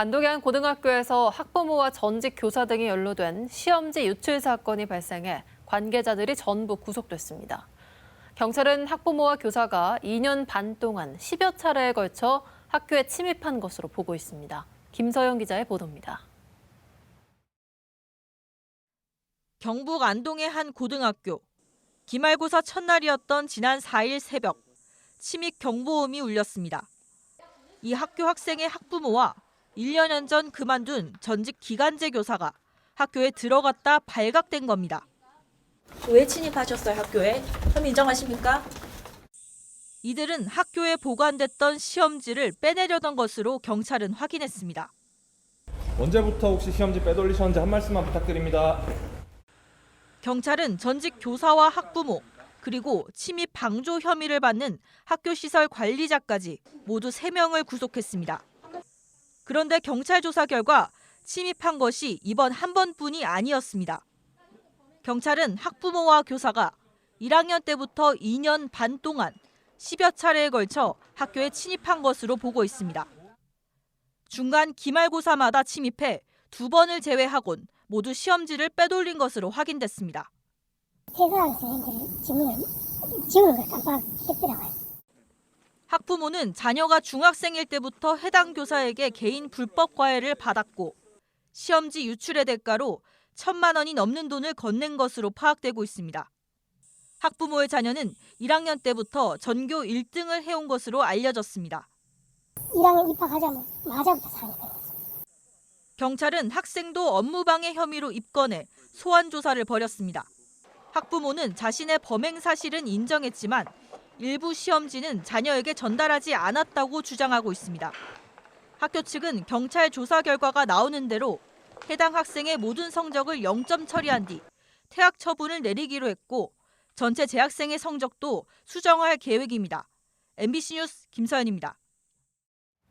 안동의 한 고등학교에서 학부모와 전직 교사 등이 연루된 시험지 유출 사건이 발생해 관계자들이 전부 구속됐습니다. 경찰은 학부모와 교사가 2년 반 동안 10여 차례에 걸쳐 학교에 침입한 것으로 보고 있습니다. 김서영 기자의 보도입니다. 경북 안동의 한 고등학교. 기말고사 첫날이었던 지난 4일 새벽 침입 경보음이 울렸습니다. 이 학교 학생의 학부모와 1년 전 그만둔 전직 기간제 교사가 학교에 들어갔다 발각된 겁니다. 왜 침입하셨어요 학교에? 혐의 인정하십니까? 이들은 학교에 보관됐던 시험지를 빼내려던 것으로 경찰은 확인했습니다. 언제부터 혹시 시험지 빼돌리셨는지 한 말씀만 부탁드립니다. 경찰은 전직 교사와 학부모 그리고 침입 방조 혐의를 받는 학교 시설 관리자까지 모두 3명을 구속했습니다. 그런데 경찰 조사 결과 침입한 것이 이번 한 번뿐이 아니었습니다. 경찰은 학부모와 교사가 1학년 때부터 2년 반 동안 10여 차례에 걸쳐 학교에 침입한 것으로 보고 있습니다. 중간 기말고사마다 침입해 두 번을 제외하곤 모두 시험지를 빼돌린 것으로 확인됐습니다. 퇴사한 선생님들은 지문을, 지우는 걸 깜빡 했더라고요. 학부모는 자녀가 중학생일 때부터 해당 교사에게 개인 불법 과외를 받았고 시험지 유출의 대가로 천만 원이 넘는 돈을 건넨 것으로 파악되고 있습니다. 학부모의 자녀는 1학년 때부터 전교 1등을 해온 것으로 알려졌습니다. 1학년 입학하자면 마자부터 사니까요. 경찰은 학생도 업무방해 혐의로 입건해 소환 조사를 벌였습니다. 학부모는 자신의 범행 사실은 인정했지만 일부 시험지는 자녀에게 전달하지 않았다고 주장하고 있습니다. 학교 측은 경찰 조사 결과가 나오는 대로 해당 학생의 모든 성적을 0점 처리한 뒤 퇴학 처분을 내리기로 했고 전체 재학생의 성적도 수정할 계획입니다. MBC 뉴스 김서연입니다.